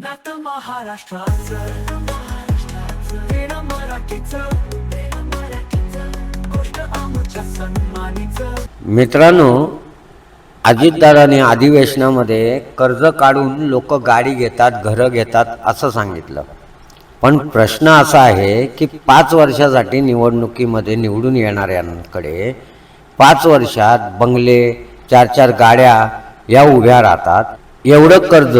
नातं महाराष्ट्राचं. मराठीचं. गोष्ट आमच्या सन्मानीचं. मित्रांनो अजितदादाने अधिवेशनामध्ये कर्ज काढून लोक गाडी घेतात घरं घेतात असं सांगितलं. पण प्रश्न असा आहे की पाच वर्षासाठी निवडणुकीमध्ये निवडून येणाऱ्यांकडे पाच वर्षात बंगले चार चार गाड्या या उभ्या राहतात. एवढं कर्ज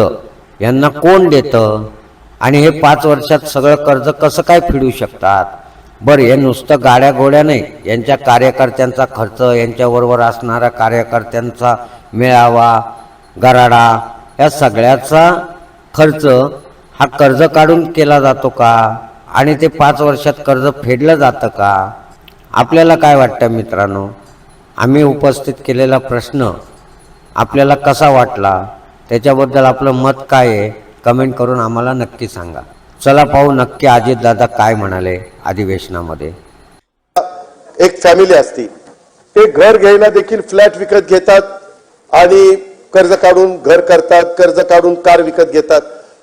यांना कोण देतं? आणि हे पाच वर्षात सगळं कर्ज कसं काय फेडू शकतात? बरं हे नुसतं गाड्या गोड्या नाही. यांच्या कार्यकर्त्यांचा खर्च यांच्याबरोबर असणाऱ्या कार्यकर्त्यांचा मेळावा गराडा या सगळ्याचा खर्च हा कर्ज काढून केला जातो का? आणि ते पाच वर्षात कर्ज फेडलं जातं का? आपल्याला काय वाटतं मित्रांनो? आम्ही उपस्थित केलेला प्रश्न आपल्याला कसा वाटला? त्याच्याबद्दल आपलं मत काय आहे कमेंट करून आम्हाला नक्की सांगा. चला पाहू नक्की अजितदादा काय म्हणाले अधिवेशनामध्ये. एक फॅमिली असती. ते घर घ्यायला देखील फ्लॅट विकत घेतात आणि कर्ज काढून घर करतात कर्ज काढून कार विकत घेतात.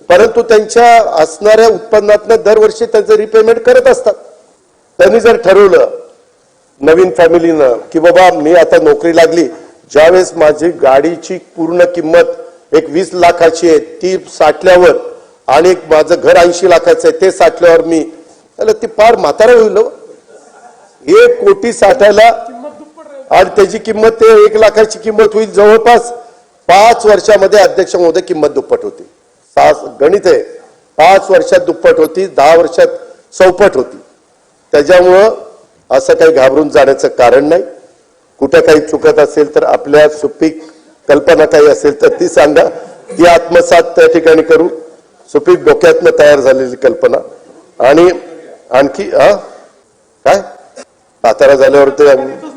परंतु त्यांच्या असणाऱ्या उत्पन्नातनं दरवर्षी त्यांचं रिपेमेंट करत असतात. त्यांनी जर ठरवलं नवीन फॅमिलीनं की बाबा मी आता नोकरी लागली. ज्यावेळेस माझी गाडीची पूर्ण किंमत एक वीस लाखाची आहे ती साठल्यावर आणि एक माझं घर ऐंशी लाखाचं आहे ते साठल्यावर मी त्याला ती फार म्हातारा होईल हो. एक कोटी साठायला आणि त्याची किंमत ते एक लाखाची किंमत होईल. जवळपास पाच वर्षामध्ये अध्यक्ष महोदय किंमत दुप्पट होती. सहा गणित आहे. पाच वर्षात दुप्पट होती दहा वर्षात चौपट होती. त्याच्यामुळं असं काही घाबरून जाण्याचं कारण नाही. कुठं काही चुकत असेल तर आपल्या सुपीक कल्पना काही असेल तर ती सांगा. ती आत्मसात त्या ठिकाणी करू. सुपीक डोक्यातनं तयार झालेली कल्पना. आणि आणखी हा? काय? सातारा झाल्यावर ते आम्ही